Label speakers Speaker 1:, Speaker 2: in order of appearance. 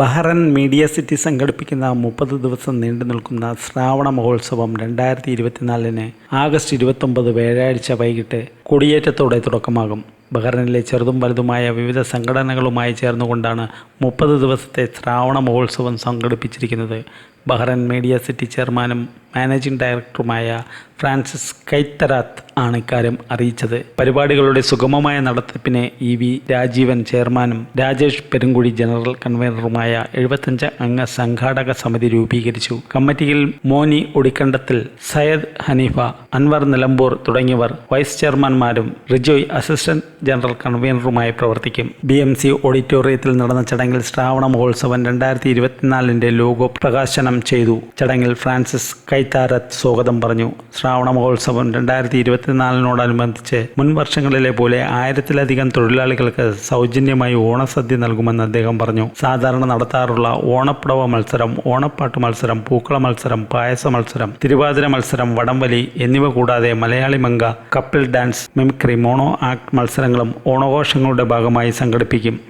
Speaker 1: Bahrain media city സംഘടിപ്പിക്കുന്ന മുപ്പത് ദിവസം നീണ്ടു നിൽക്കുന്ന ശ്രാവണ മഹോത്സവം രണ്ടായിരത്തി ഇരുപത്തിനാലിന് ആഗസ്റ്റ് ഇരുപത്തൊമ്പത് വ്യാഴാഴ്ച വൈകിട്ട് കൊടിയേറ്റത്തോടെ തുടക്കമാകും. ബഹ്റൈനിലെ ചെറുതും വലുതുമായ വിവിധ സംഘടനകളുമായി ചേർന്നുകൊണ്ടാണ് മുപ്പത് ദിവസത്തെ ശ്രാവണ മഹോത്സവം സംഘടിപ്പിച്ചിരിക്കുന്നത് ബഹ്റൻ മീഡിയ സിറ്റി ചെയർമാനും മാനേജിംഗ് ഡയറക്ടറുമായ ഫ്രാൻസിസ് കൈത്തരാത്ത് ആണ് ഇക്കാര്യം അറിയിച്ചത്. പരിപാടികളുടെ സുഗമമായ നടത്തിപ്പിന് ഇ വി രാജീവൻ ചെയർമാനും രാജേഷ് പെരുങ്കുഴി ജനറൽ കൺവീനറുമായ എഴുപത്തഞ്ച് അംഗ സംഘാടക സമിതി രൂപീകരിച്ചു. കമ്മിറ്റിയിൽ മോനി ഒടിക്കണ്ടത്തിൽ സയ്യദ് ഹനീഫ അൻവർ നിലമ്പൂർ തുടങ്ങിയവർ വൈസ് ചെയർമാൻമാരും റിജോയ് അസിസ്റ്റന്റ് ജനറൽ കൺവീനറുമായി പ്രവർത്തിക്കും. ബി ഓഡിറ്റോറിയത്തിൽ നടന്ന ചടങ്ങിൽ ശ്രാവണ മഹോത്സവം രണ്ടായിരത്തി ഇരുപത്തിനാലിന്റെ ലോഗോ പ്രകാശനം ചെയ്തു. ചടങ്ങിൽ ഫ്രാൻസിസ് കൈത്താരത്ത് സ്വാഗതം പറഞ്ഞു. ശ്രാവണ മഹോത്സവം രണ്ടായിരത്തി ഇരുപത്തിനാലിനോടനുബന്ധിച്ച് മുൻ വർഷങ്ങളിലെ പോലെ ആയിരത്തിലധികം തൊഴിലാളികൾക്ക് സൗജന്യമായി ഓണസദ്യ നൽകുമെന്ന് അദ്ദേഹം പറഞ്ഞു. സാധാരണ നടത്താറുള്ള ഓണപ്പുടവ മത്സരം ഓണപ്പാട്ട് മത്സരം പൂക്കള മത്സരം പായസ മത്സരം തിരുവാതിര മത്സരം വടംവലി എന്നിവ കൂടാതെ Malayali മംഗ couple dance mimicry mono act മത്സരങ്ങളും ഓണഘോഷങ്ങളുടെ ഭാഗമായി സംഘടിപ്പിക്കും.